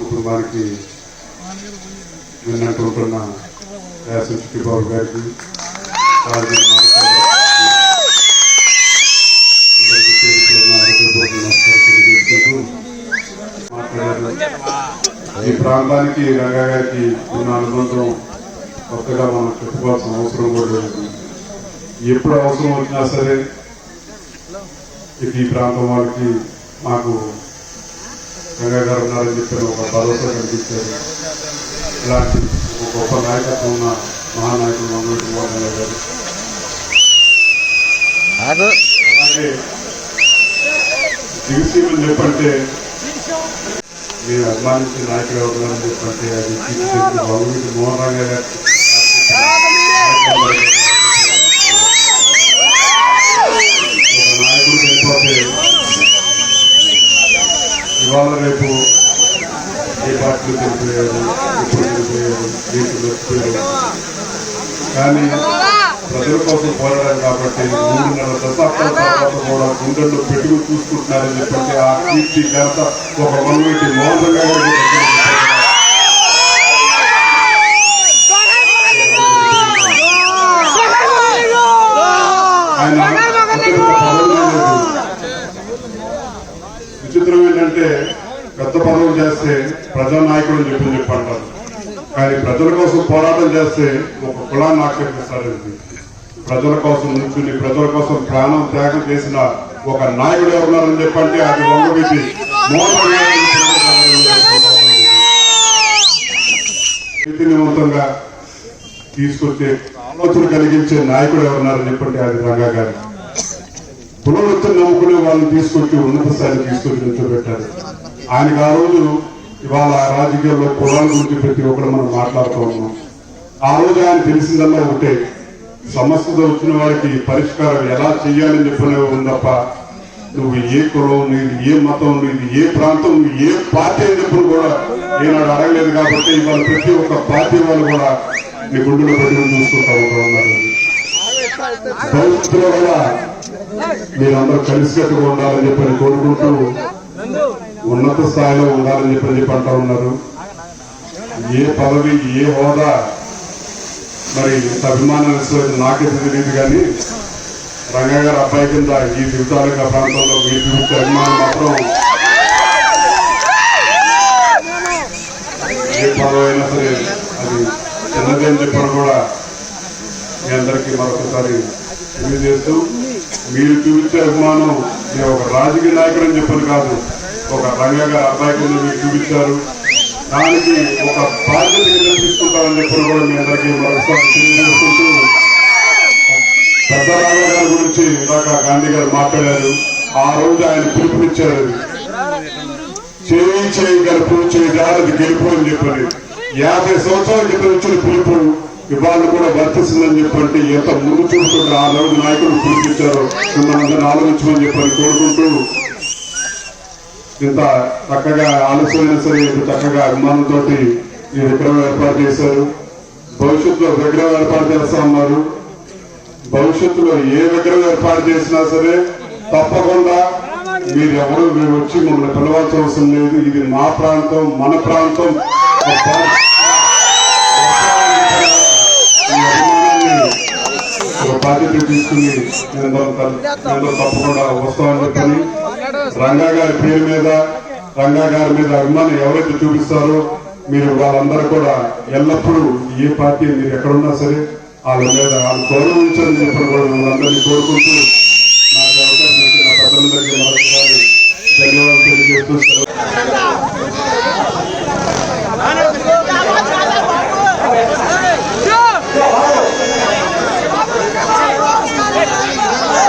కుటుంబానికి నిన్నట్టు ఉంటున్న యాసం చిట్టిబాబు గారికి రాజు అందరికీ పేరు పేరున ఆరోగ్యపూర్వక నమస్కారం తెలియజేసుకుంటూ మాట్లాడారు. ఈ ప్రాంతానికి రంగా గారికి ఉన్న అనుబంధం కొత్తగా మనం చెప్పుకోవాల్సిన అవసరం కూడా లేదు. ఎప్పుడు అవసరం వచ్చినా సరే ఇక ఈ ప్రాంతం వాళ్ళకి మాకు రంగా గారు ఉన్నారని చెప్పిన ఒక భరోసా కల్పించారు. ఇలాంటి ఒక గొప్ప నాయకత్వం ఉన్న మహానాయకుడు మంగళ కుమార్ గారు అలాగే దిగుసీమని చెప్పంటే మీరు అభిమానించిన నాయకుడు ఎవరున్నారని చెప్పంటే అది మోహన్ రంగా గారు. ఇవాళ రేపు ఏ పార్టీలు చనిపోయారు ఎప్పుడు చనిపోయారు ఏంటి మర్చిపోయారు కానీ ప్రజల కోసం పోరాడారు కాబట్టి మూడున్నర దశాబ్దాల తర్వాత కూడా గుండెల్లో పెట్టుకుని చూసుకుంటున్నారని చెప్పంటే ఆ కీర్తి ఘనత ఒక మనవేటి మోహన్ రంగా గారికి దక్కింది. ఆయన అత్యంత పదవులు విచిత్రం ఏంటంటే పెద్ద పదవులు చేస్తే ప్రజానాయకుడు అని చెప్పి చెప్పంటారు కానీ ప్రజల కోసం పోరాటం చేస్తే ఒక కులాన్ని ఆక్షేపిస్తారు ప్రజల కోసం నుంచుని ప్రజల కోసం ప్రాణం త్యాగం చేసిన ఒక నాయకుడు ఎవరున్నారని చెప్పంటే అది వంగబెట్టి మోహన్ తీసుకొచ్చే ఆలోచన కలిగించే నాయకుడు ఎవరున్నారని చెప్పంటే అది రంగా గారు. పునరుత్తి నమ్ముకునే వాళ్ళని తీసుకొచ్చి ఉన్నత స్థాయిని తీసుకొచ్చి నిలబెట్టారు ఆయనకు ఆ రోజు ఇవాళ రాజకీయాల్లో కులాల గురించి ప్రతి ఒక్కరు మనం మాట్లాడుతూ ఉన్నాం. ఆ రోజు ఆయన తెలిసిందల్లా ఒకటే సమస్యతో వచ్చిన వారికి పరిష్కారం ఎలా చేయాలని చెప్పిన ఉందప్ప నువ్వు ఏ కులం నీది ఏ మతం నీది ఏ ప్రాంతం ఏ పార్టీ అని చెప్పిన కూడా ఏనాడు అడగలేదు కాబట్టి ఇవాళ ప్రతి ఒక్క పార్టీ వాళ్ళు కూడా నీ గుండెలో పెట్టుకుని చూసుకుంటా ఉంటా ఉన్నారు భవిష్యత్తులో కూడా మీరందరూ కలిసికట్టుగా ఉండాలని చెప్పని కోరుకుంటూ ఉన్నత స్థాయిలో ఉండాలని చెప్పని చెప్పి అంటా ఉన్నారు. ఏ పదవి ఏ హోదా మరి ఇంత అభిమానం నాకైతే తెలియదు కానీ రంగా గారి అబ్బాయి కింద ఈ దిగుతాలిక ప్రాంతంలో మీరు చూపించే అభిమానం మాత్రం ఏ పదవి అయినా సరే అది చిన్నది అని చెప్పని కూడా మీ అందరికీ మరొకసారి తెలియజేస్తూ మీరు చూపించే అభిమానం. నేను ఒక రాజకీయ నాయకుడు అని చెప్పని కాదు. ఒక రంగా గారి అబ్బాయి కింద మీరు చూపించారు. దానికి ఒక బాధ్యత కింద తీసుకుంటారని చెప్పిన కూడా మీ అందరికీ మరొకసారి తెలియజేసుకుంటూ పెద్దరామ గారి గురించి ఇందాక గాంధీ గారు మాట్లాడారు. ఆ రోజు ఆయన పిలుపునిచ్చారు. చేయి చేయి గెలుపు చేయి జారది గెలుపు అని చెప్పని యాభై సంవత్సరాల క్రితం వచ్చిన ఇవాళ కూడా వర్తిస్తుందని చెప్పంటే ఎంత ముందు చూస్తుంటే ఆ రోజు నాయకులు పిలిపించారో. మిమ్మల్ని ఆలోచించమని చెప్పని కోరుకుంటూ ఇంత చక్కగా ఆలోచన సరే ఇంత చక్కగా అభిమానంతో ఈ విగ్రహం ఏర్పాటు చేశారు. భవిష్యత్తులో విగ్రహం ఏర్పాటు చేస్తా ఉన్నారు. భవిష్యత్తులో ఏ విగ్రహం ఏర్పాటు చేసినా సరే తప్పకుండా మీరు ఎవరు మీరు వచ్చి మమ్మల్ని పిలవాల్సిన అవసరం లేదు. ఇది మా ప్రాంతం మన ప్రాంతం. బాధ్యత తీసుకుని నేను తప్పకుండా వస్తామని చెప్పని రంగా గారి పేరు మీద రంగా గారి మీద అభిమానం ఎవరైతే చూపిస్తారో మీరు వాళ్ళందరూ కూడా ఎల్లప్పుడూ ఏ పార్టీ మీరు ఎక్కడున్నా సరే వాళ్ళ మీద వాళ్ళు గౌరవించాలని చెప్పని కూడా మిమ్మల్ని అందరినీ కోరుకుంటూ